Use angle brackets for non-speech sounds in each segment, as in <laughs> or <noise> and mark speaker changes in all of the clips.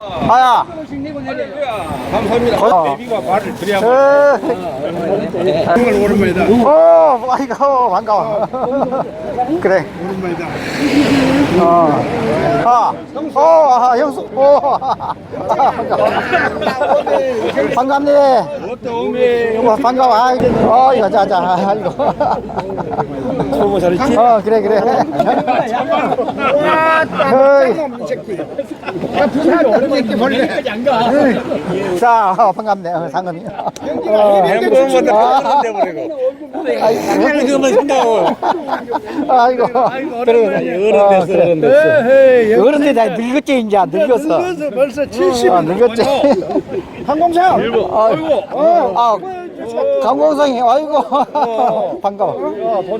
Speaker 1: 아야.
Speaker 2: 감사합니다.
Speaker 1: 어.
Speaker 2: 베비가 말을 그래야
Speaker 1: 어,
Speaker 2: 정말 오랜만이다.
Speaker 1: 어, 아이고, 반가워. 그래.
Speaker 2: 오랜만이다.
Speaker 1: 어. 아, 어, 아, 형수. 어. <laughs> 반갑네.
Speaker 2: 어때 오메?
Speaker 1: 어, 반가워. 아이고, 어, 이거, 자, 자, 아이고.
Speaker 2: 소모 잘했지?
Speaker 1: 어, 그래, 그래. 어이. 자, 어, 반갑네, 어, 상금이. 어, 아.
Speaker 2: 하는데 버리고.
Speaker 1: 아이고,
Speaker 2: 그만 생각하고.
Speaker 1: 아이고, 그래,
Speaker 2: 어른
Speaker 1: 어,
Speaker 2: 됐어. 어른 됐어.
Speaker 1: 어른들 다 늙었지, 이제 늙었어.
Speaker 2: 벌써 70. <laughs>
Speaker 1: 아, 늙었지. 항공사. 아이고. 아, 강공성이, 아이고. 반가워.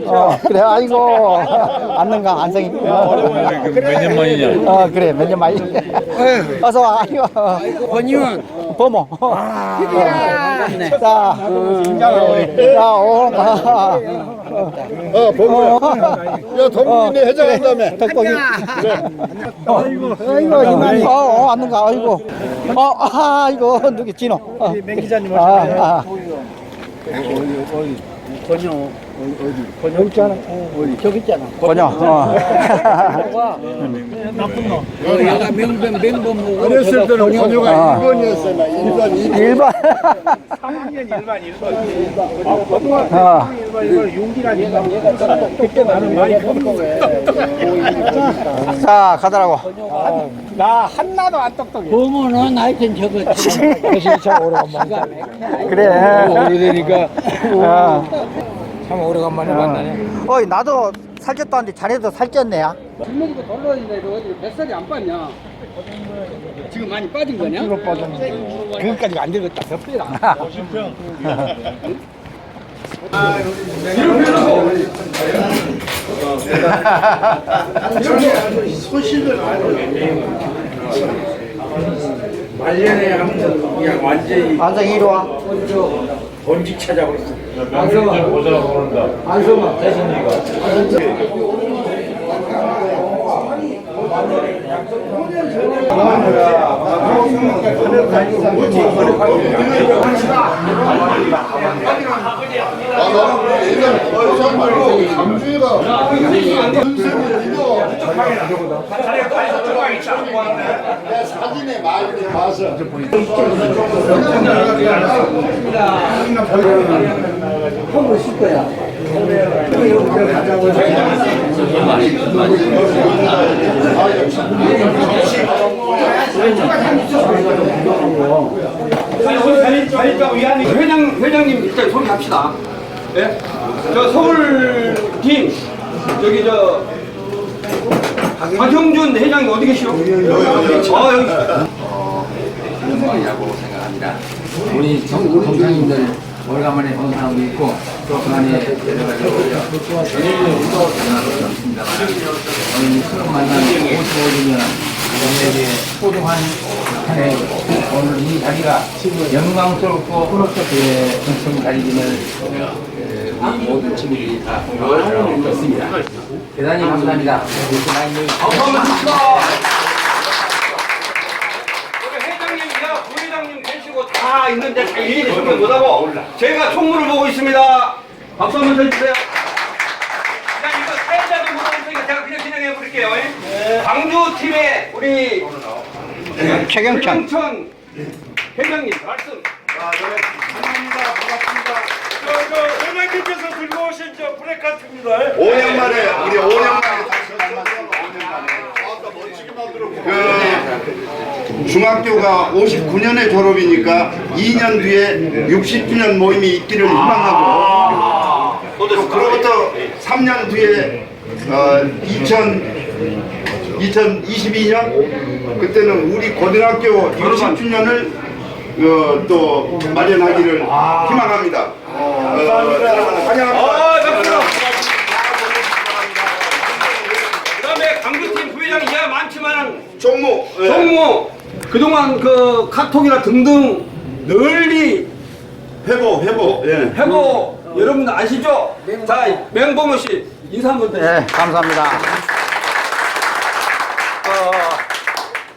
Speaker 1: 어, 그래, 아이고. <laughs> 안는가, 안성이.
Speaker 2: 몇년 만이냐?
Speaker 1: 어, 그래, 몇 년 만이. <laughs> 어서 와, 아이고.
Speaker 3: 권유원
Speaker 1: 보모. 자, 자, 오, 아.
Speaker 2: 어, 보고. 야, 동문이네 회장한다며.
Speaker 1: 덕복이. 아이고, 아이고, 이만. 어, 어, 왔는가, 아이고. 어, 아, 이거, 누구, 진호. 어.
Speaker 2: 맹 기자님
Speaker 1: 아, 아.
Speaker 3: 권유 어디 권유 있잖아 어디 저기 있잖아
Speaker 1: 권요, 어.
Speaker 3: 어 얘가 명변 맹범
Speaker 2: 어렸을 때는
Speaker 1: 아.
Speaker 2: 권유가 1번이었어. 나 1번, 2번.
Speaker 1: 일반.
Speaker 2: 3학년 1반, 1번. 고등학교
Speaker 1: 어.
Speaker 2: 1번, 이걸 용기라니까. 그때 나는 많이 컸는데.
Speaker 1: 자, 가더라고.
Speaker 2: 나 한나도 안 똑똑해.
Speaker 3: 범어는 하여튼 저거
Speaker 2: 참 <laughs> 오래간만이다.
Speaker 1: 그래.
Speaker 2: 오래되니까
Speaker 1: 어.
Speaker 2: 참 오래간만에 만나네.
Speaker 1: 어이, 나도 살쪘다 하는데 자네도 살쪘네. 야.
Speaker 3: 주먹이도 돌아다니는데 너 어디 뱃살이 안 빠냐 지금 많이 빠진 거냐?
Speaker 2: 이거. 그것까지 안 되겠다. 몇 배라.
Speaker 4: 말년에 하면서 그냥 완전히
Speaker 1: 안성 이리 와.
Speaker 4: 번직 찾아버렸어.
Speaker 2: 사진에 많이 봐서.
Speaker 5: 회장 회장님 일단 소개합시다. 예? 저 서울 팀 저기 저 박형준 회장이 어디 계시오? 어 여기.
Speaker 6: 이라고 생각합니다. 우리 정, 동창님들 오래간만에 방송하고 있고 또 그간에 여러 가지 연일도 전화도 없습니다만 오늘 이 처음 만난 55주년 동네의 소중한 한해 오늘 이 자리가 영광스럽고 예, 정성 예, 우리 모든 친구들이 다 공유하고 있습니다. 대단히 감사합니다.
Speaker 5: 감사합니다. 우리 회장님이야 부회장님 계시고 다 있는데 다 일일이 소개 못하고 제가 총무를 보고 있습니다. 박수 한번 쳐주세요. 자 이거 사연자도 물어보니까 제가 그냥 진행해 버릴게요. 예? 광주 팀의 우리
Speaker 1: 최경천.
Speaker 5: 회장님 말씀.
Speaker 2: 반갑습니다. 반갑습니다. 회장님께서 들고 오신 저 브레카트입니다.
Speaker 7: 5년 만에 우리 5년 만에 다시 만났습니다. 5년 만에. 아까 멋지게 만들었고. 그 중학교가 59년에 졸업이니까 2년 뒤에 60주년 모임이 있기를 희망하고 또 그로부터 3년 뒤에 어, 2000 2022년 그때는 우리 고등학교 60주년을 어, 또 마련하기를 희망합니다. 어, 환영합니다.
Speaker 5: 아, 박수. 그다음에 광주팀 부회장 이야가 많지만
Speaker 7: 종무 예.
Speaker 5: 종무 그동안 그 카톡이나 등등 널리
Speaker 7: 회복 회복 예.
Speaker 5: 해고 여러분들 아시죠? 자 맹범호 씨 인사 한번 드세요.
Speaker 1: 네, 감사합니다. 어,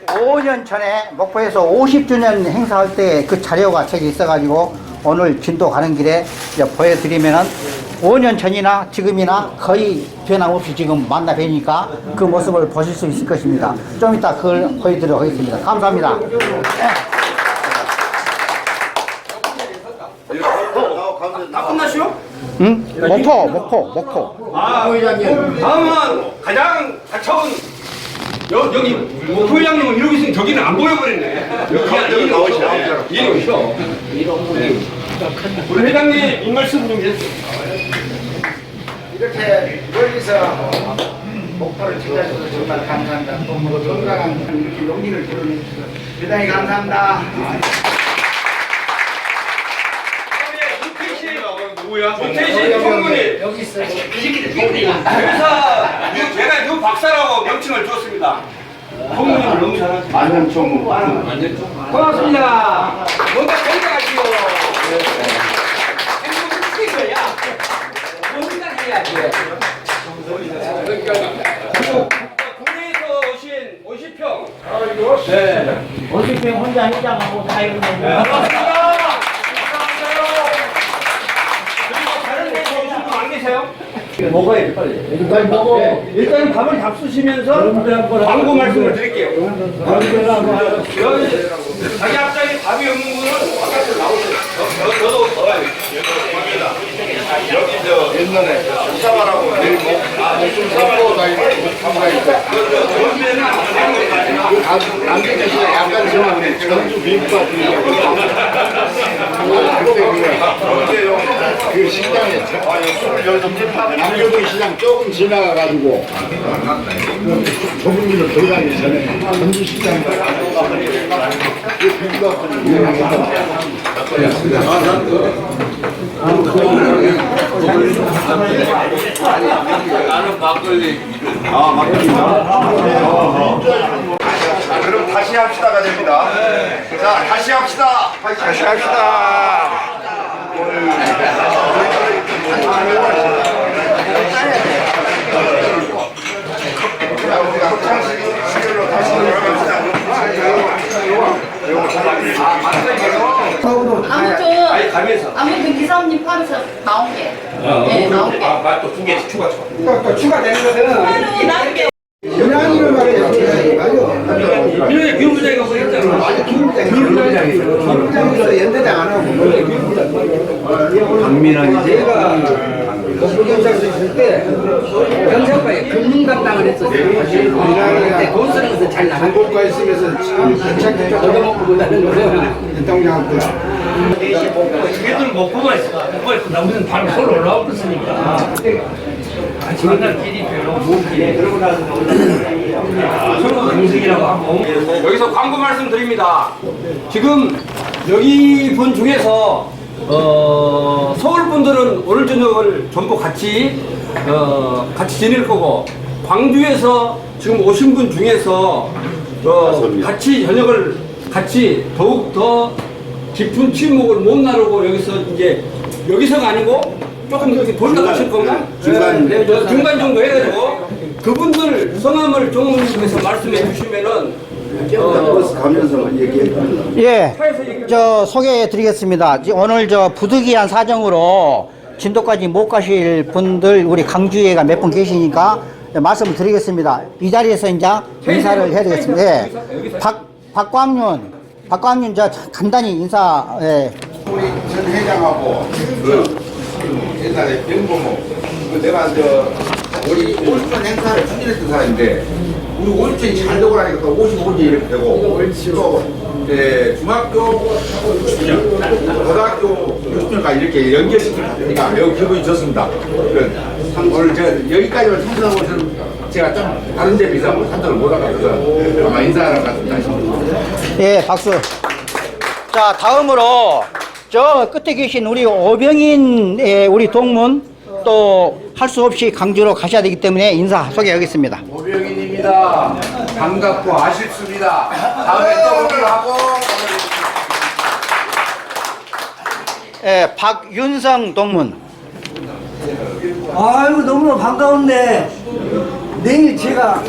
Speaker 1: 5년 전에 목포에서 50주년 행사할 때 그 자료가 책이 있어가지고 오늘 진도 가는 길에 이제 보여드리면은 5년 전이나 지금이나 거의 변함없이 지금 만나 뵈니까 그 모습을 보실 수 있을 것입니다. 좀 이따 그걸 보여드리도록 하겠습니다. 감사합니다.
Speaker 5: 다 끝났슈?
Speaker 1: 응? 목포, 목포, 목포.
Speaker 5: 아, 다음은 가장 가까운 여, 여기 뭐 부회장님은 이러고 있으니 저기는 안 보여버렸네. 여기가 이리 오셔. 이리 오셔. 우리 회장님 이 말씀 좀 해주세요.
Speaker 1: 이렇게 멀리서 목표를 찾아주셔서 정말 감사합니다. 또뭐 건강한 이렇게 용기를 드러내주셔서 대단히 감사합니다.
Speaker 5: 누구야? 윤태신 총무님. 여기 있어요. 회사 유- 제가 유 박사라고 명칭을 줬습니다. 총무님을 너무 잘하시고.
Speaker 7: 안녕 총무.
Speaker 5: 고맙습니다. 뭔가 생각하시오. 행복을 거야. 뭔가 해야지. 국내에서 오신 50평. 네.
Speaker 1: 50평 혼자 회장하고 다 이러는
Speaker 5: 반갑습니다. 그리고 다른 데서 오신 분 안 계세요? 먹어야 돼, 빨리. 일단 먹어. 일단은 밥을 잡수시면서 광고 말씀을 드릴게요. 여기 자기 앞자리 밥이 없는 분은 바깥으로 나오세요. 저, 저, 저도 더워요.
Speaker 7: 여기 저 옛날에 이사가라고 내일 사고 다니고 참가했어. 남자 대신에 약간 좀 전주 비빔밥 그때요 그 시장에 남교동 시장 조금 지나가가지고 좁은 길로 들어가기 전에 전주 시장 그 비빔밥을 유명합니다. 아, 맞습니다. 자, 그럼 다시 합시다가 됩니다. 자, 다시 합시다. 다시 합시다. 자, 우리가 합창식 시절로 다시 돌아갑시다.
Speaker 5: 아니, 가면서.
Speaker 8: 아무튼 아무튼 기사님 팔에서 나온 게. 네, 나온 게.
Speaker 5: 아, 또두개 추가 추가.
Speaker 3: 또 추가되는 것은
Speaker 8: 하루 나온 게.
Speaker 3: 연한이를 말이야.
Speaker 5: 이런데 교부장이가 뭐 했잖아.
Speaker 3: 기부장에서 연대장 안 하고. 박민환이 제가 법무경찰서 있을 때 경찰과에 금융감당을 했었어요. 그때 돈 쓰는 것은 잘 나가고
Speaker 7: 한국과 있으면서 참 괜찮게
Speaker 3: 얻어먹고 못하는 것은
Speaker 7: 대통령한테
Speaker 2: 얘들 먹고만 있어. 먹고 있고 나무는 바로 서로 올라오고 있으니까. 같이 만날끼리 별로 모끼리 서로 동생이라고 하고.
Speaker 5: 여기서 광고 말씀드립니다. 지금 여기 분 중에서 어, 서울 분들은 오늘 저녁을 전부 같이 어, 같이 지낼 거고 광주에서 지금 오신 분 중에서 어, 같이 저녁을 같이 더욱 더 깊은 침묵을 못 나누고 여기서 이제 여기서가 아니고 조금 이렇게 돌다 가실 건가?
Speaker 7: 중간.
Speaker 5: 네, 저 중간 정도 해가지고 그분들 성함을 종문님께서 말씀해 주시면은
Speaker 7: 버스 가면서 얘기했다.
Speaker 1: 예, 저 소개해 드리겠습니다. 지- 오늘 저 부득이한 사정으로 진도까지 못 가실 분들 우리 강주에가 몇 분 계시니까 말씀을 드리겠습니다. 이 자리에서 이제 인사를 해야 되겠습니다. 예. 박, 박광윤, 박광윤 저 간단히 인사, 예.
Speaker 7: 우리 전 회장하고 그 옛날에 병보모 그 내가 저 우리 50년 행사를 추진했던 사람인데 우리 50년이 잘 되고 나니까 또 55년 이렇게 되고 또 이제 중학교 고등학교 60년까지 이렇게 연결시키니까 매우 기분이 좋습니다. 그참 오늘 저 여기까지만 참석하고 저는 제가 좀 다른 데 비싸고 참석을 못 하가지고 아마 인사하러 갔습니다.
Speaker 1: 예, 박수. 자, 다음으로 저 끝에 계신 우리 오병인 예, 우리 동문 또 할 수 없이 강주로 가셔야 되기 때문에 인사 소개하겠습니다.
Speaker 7: 오병인입니다. 반갑고 아쉽습니다. 다음에 또 오기로 하고
Speaker 1: 예, 박윤성 동문.
Speaker 9: 아이고 너무나 반가운데 내일 제가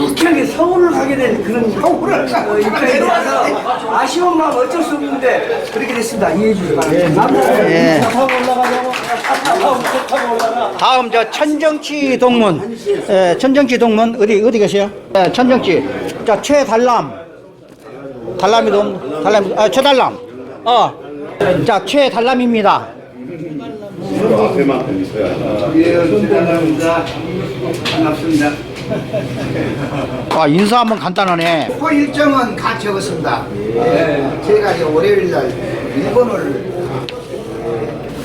Speaker 3: 유쾌하게 서울을 가게 된 그런 서울을 입장에 대해서 아쉬운 마음 어쩔 수 없는데 그렇게 됐습니다. 이해해 주시기 바랍니다.
Speaker 1: 예. 다음 저 천정치 동문, 예, 천정치 동문 어디 어디 계세요? 예, 천정치. 자 최달람, 달람이 동, 달람, 아 최달람. 어, 자 최달람입니다.
Speaker 3: 반갑습니다.
Speaker 1: 아 인사 한번 간단하네.
Speaker 9: 그 일정은 다 적었습니다. 예, 제가 이제 월요일 날 일본을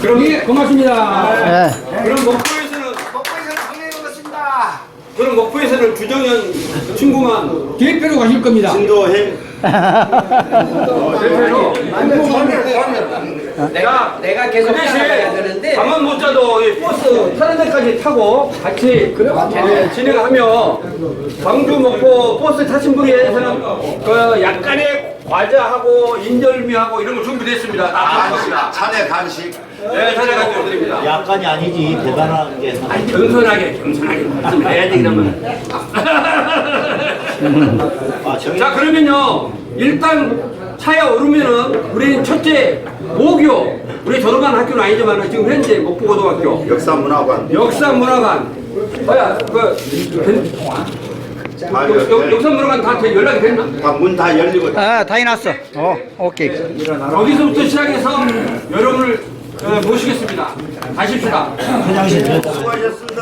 Speaker 3: 그럼 예, 고맙습니다.
Speaker 1: 예.
Speaker 5: 그럼 목포에서는
Speaker 9: 먹고에서는 항해 먹었습니다.
Speaker 5: 그럼 목포에서는 주정현 친구만
Speaker 3: 대표로 가실 겁니다.
Speaker 5: 대표로 <laughs>
Speaker 3: 내가 내가 계속
Speaker 5: 그
Speaker 3: 따라가야
Speaker 5: 대신
Speaker 3: 되는데
Speaker 5: 잠만 못 자도 이 버스 타는 데까지 타고 같이 예, 진행하며 광주 목포 버스 타신 분에서는 그 약간의 과자하고 인절미하고 이런 거 준비됐습니다. 다
Speaker 7: 간식, 차내 간식.
Speaker 5: 네, 찾아가지고 드립니다.
Speaker 10: 약간이 아니지 대단한 게
Speaker 5: 아니, 겸손하게, 겸손하게 말씀해야지, 그러면. 자, 그러면요. 일단 차에 오르면은 우리는 첫째, 모교. 우리 졸업한 학교는 아니지만 지금 현재 목포고등학교.
Speaker 7: 역사문화관.
Speaker 5: 역사문화관. 뭐야, 그,
Speaker 7: 다,
Speaker 5: 역- 역- 역사문화관 다 연락이 됐나?
Speaker 7: 문 다 열리고.
Speaker 1: 아, 다 해놨어. 어, 오케이.
Speaker 5: 거기서부터 시작해서 여러분을 어, 모시겠습니다. 가십시다.
Speaker 10: 화장실
Speaker 7: 수고하셨습니다.